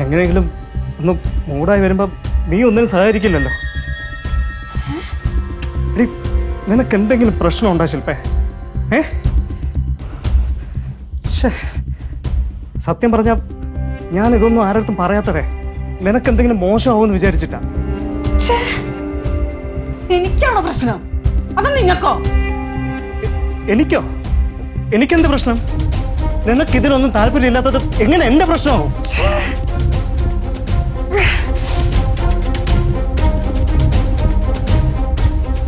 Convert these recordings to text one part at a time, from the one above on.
എങ്ങനെയെങ്കിലും ഒന്ന് മൂടായി വരുമ്പോ നീ ഒന്നിനും സഹകരിക്കില്ലല്ലോ എടി നിനക്ക് എന്തെങ്കിലും പ്രശ്നം ഉണ്ടോ ശില്പേ? ഏ? സത്യം പറഞ്ഞ ഞാൻ ഇതൊന്നും ആരടുത്തും പറയാത്തതേ. നിനക്ക് എന്തെങ്കിലും മോശമാവുമെന്ന് വിചാരിച്ചിട്ടാ എനിക്കാണോ പ്രശ്നം? അത് നിങ്ങൾക്കോ എനിക്കോ? എനിക്കെന്ത് പ്രശ്നം? നിനക്ക് ഇതിനൊന്നും താല്പര്യമില്ലാത്തത് എങ്ങനെ എന്റെ പ്രശ്നമാവും?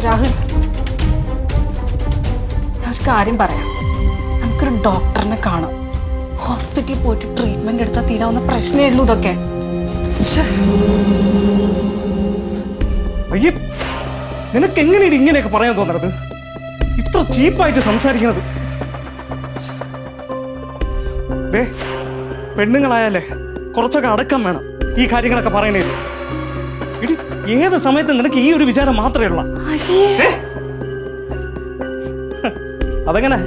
രാഹുൽ ഞാൻ ഒരു കാര്യം പറയാം. നമുക്കൊരു ഡോക്ടറിനെ കാണാം. ഹോസ്പിറ്റലിൽ പോയിട്ട് ട്രീറ്റ്മെന്റ് എടുത്താൽ തീരാവുന്ന പ്രശ്നമേ ഉള്ളൂ ഇതൊക്കെ. നിനക്ക് എങ്ങനെയാണ് ഇങ്ങനെയൊക്കെ പറയാൻ തോന്നുന്നത് ഇത്ര ചീപ്പായിട്ട് സംസാരിക്കുന്നത് പെണ്ണുങ്ങളായാലേ കുറച്ചൊക്കെ അടക്കം വേണം ഈ കാര്യങ്ങളൊക്കെ പറയണേ ഇടി ഏത് സമയത്ത് നിനക്ക് ഈ ഒരു വിചാരം മാത്രമേ ഉള്ള. അതെങ്ങനെ?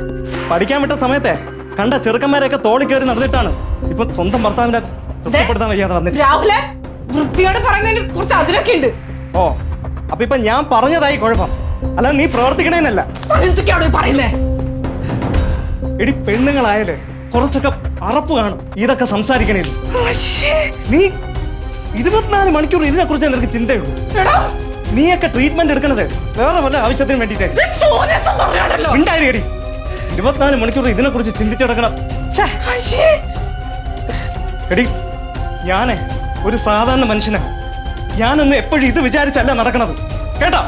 പഠിക്കാൻ വിട്ട സമയത്തെ കണ്ട ചെറുക്കന്മാരെയൊക്കെ തോളി കയറി നടന്നിട്ടാണ്. ഇപ്പൊ സ്വന്തം ഭർത്താവിനെ തൃപ്തിപ്പെടുത്താൻ വയ്യാതെ വന്നിട്ട്. രാഹുലെ വൃത്തിയോട് പറയുന്നതിന് കുറച്ച് ഉണ്ട്. ഓ അപ്പൊ ഇപ്പൊ ഞാൻ പറഞ്ഞതായി കുഴപ്പം. അല്ല നീ പ്രവർത്തിക്കണേന്നല്ല എന്തൊക്കെയാണോ ഈ പറയുന്നേ. എടി പെണ്ണുങ്ങളായാലേ കുറച്ചൊക്കെ അറപ്പ് കാണും. ഇതൊക്കെ സംസാരിക്കണേ നീ ഇരുപത്തിനാല് മണിക്കൂർ ഇതിനെ കുറിച്ച് നിനക്ക് ചിന്തയുള്ളൂ നീയൊക്കെ ട്രീറ്റ്മെന്റ് എടുക്കണത് വേറെ വല്ല ആവശ്യത്തിന് വേണ്ടിട്ട് ഇരുപത്തിനാല് മണിക്കൂർ ഇതിനെ കുറിച്ച് ചിന്തിച്ചെടുക്കണം. എടി ഞാനേ ഒരു സാധാരണ മനുഷ്യനാ. ഞാനൊന്നും എപ്പോഴും ഇത് വിചാരിച്ചല്ല നടക്കണത്. കേട്ടോ?